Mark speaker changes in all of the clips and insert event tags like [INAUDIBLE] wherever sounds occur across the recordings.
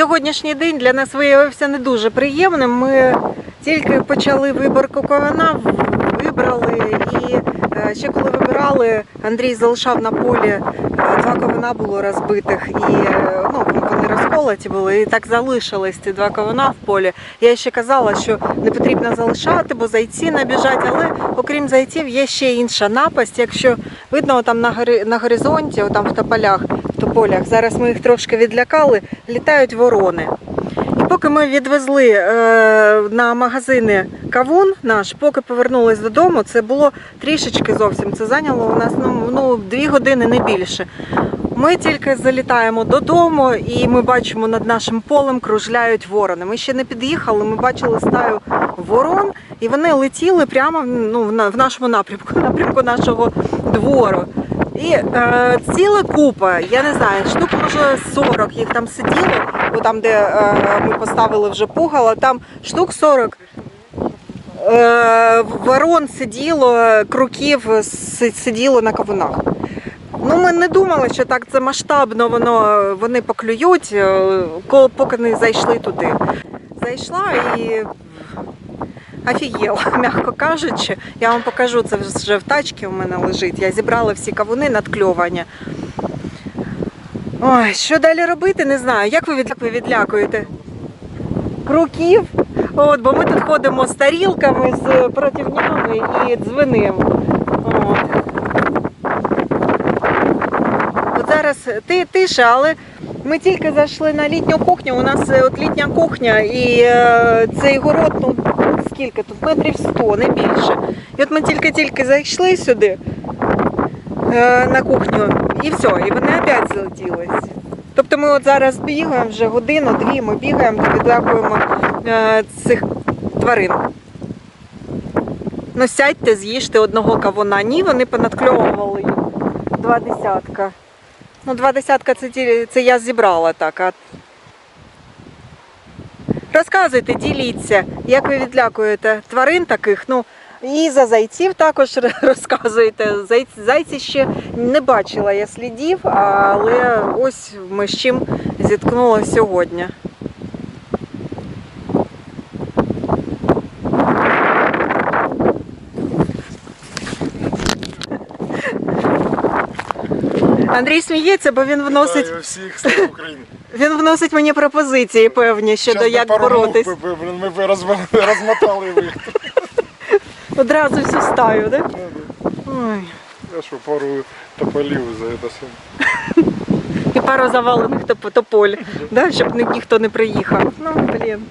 Speaker 1: Сьогоднішній день для нас виявився не дуже приємним. Ми тільки почали виборку ковина, вибрали. І е, ще коли вибирали, Андрій залишав на полі е, два ковина було розбитих. І е, розколоті були, і так залишились ці два кована в полі. Я ще казала, що не потрібно залишати, бо зайці набіжать, але окрім зайців є ще інша напасть. Якщо видно там на, гори, на горизонті, там в тополях, в тополях, зараз ми їх трошки відлякали, літають ворони. І поки ми відвезли е, на магазини кавун наш, поки повернулись додому, це було трішечки зовсім. Це зайняло у нас ну, ну, дві години не більше. Ми тільки залітаємо додому, і ми бачимо над нашим полем кружляють ворони. Ми ще не під'їхали, ми бачили стаю ворон, і вони летіли прямо ну, в нашому напрямку, [LAUGHS] напрямку нашого двору. І е, ціла купа, я не знаю, штук може 40 їх там сиділо, бо там, де е, ми поставили вже пугало, там штук 40 е, ворон сиділо, круків сиділо на кавунах. Ну, ми не думали, що так це масштабно воно вони поклюють, е, поки не зайшли туди. Зайшла і офігела, [LAUGHS] м'яко кажучи. Я вам покажу, це вже в тачці у мене лежить. Я зібрала всі кавуни надкльовані. Ой, що далі робити, не знаю. Як ви, як ви відлякуєте? Круків? От, бо ми тут ходимо з тарілками, з противнями і дзвенимо. От. От зараз ти, тиша, але ми тільки зайшли на літню кухню. У нас е, от літня кухня і е, цей город, ну скільки тут? Метрів 100, не більше. І от ми тільки-тільки зайшли сюди е, на кухню, і все, і вони опять злетілись. Тобто ми от зараз бігаємо вже годину-дві, ми бігаємо та відлякуємо е, цих тварин. Ну сядьте, з'їжте одного кавуна. Ні, вони понадкльовували. Два десятка. Ну, два десятка це, це я зібрала так. А... Розказуйте, діліться, як ви відлякуєте тварин таких. Ну, і за зайців також розказуєте. Зайці, зайці ще не бачила я слідів, але ось ми з чим зіткнули сьогодні. Андрій сміється, бо він вносить,
Speaker 2: Вітаю всіх слава Україні. [LAUGHS]
Speaker 1: він вносить мені пропозиції певні щодо
Speaker 2: Щас
Speaker 1: як
Speaker 2: пару мух
Speaker 1: боротись.
Speaker 2: би- би- блін, Ми б [LAUGHS] розмотали ви.
Speaker 1: Одразу всю стаю, так? Ой.
Speaker 2: Я що, пару тополів за це.
Speaker 1: І пару завалених топ- тополь, да, щоб ні- ніхто не приїхав. Ну, блін.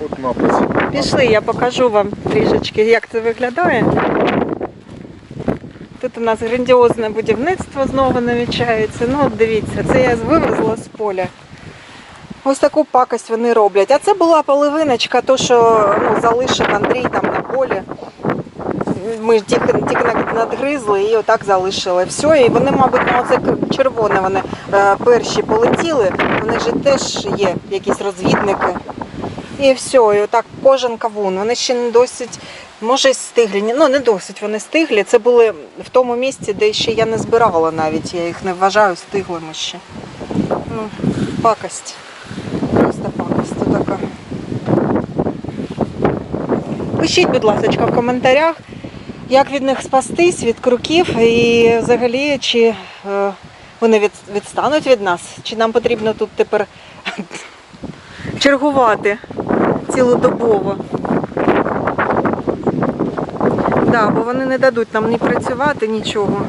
Speaker 2: От напис.
Speaker 1: Пішли, я покажу вам трішечки, як це виглядає. Тут у нас грандіозне будівництво знову намічається. Ну, от дивіться, це я вивезла з поля. Ось таку пакость вони роблять. А це була половиночка, то що ну, залишив Андрій там на полі. Ми тільки, тільки надгризли і отак залишили. Все, і вони, мабуть, на оце червоне вони е, перші полетіли. Вони ж теж є якісь розвідники. І все, і отак кожен кавун. Вони ще не досить, може, й стиглі. Ну, не досить вони стиглі. Це були в тому місці, де ще я не збирала навіть. Я їх не вважаю стиглими ще. Ну, пакость. Просто пакость така. Пишіть, будь ласка, в коментарях, як від них спастись, від круків і взагалі, чи е, вони від, відстануть від нас, чи нам потрібно тут тепер [LAUGHS] чергувати цілодобово. Да, бо вони не дадуть нам ні працювати, нічого.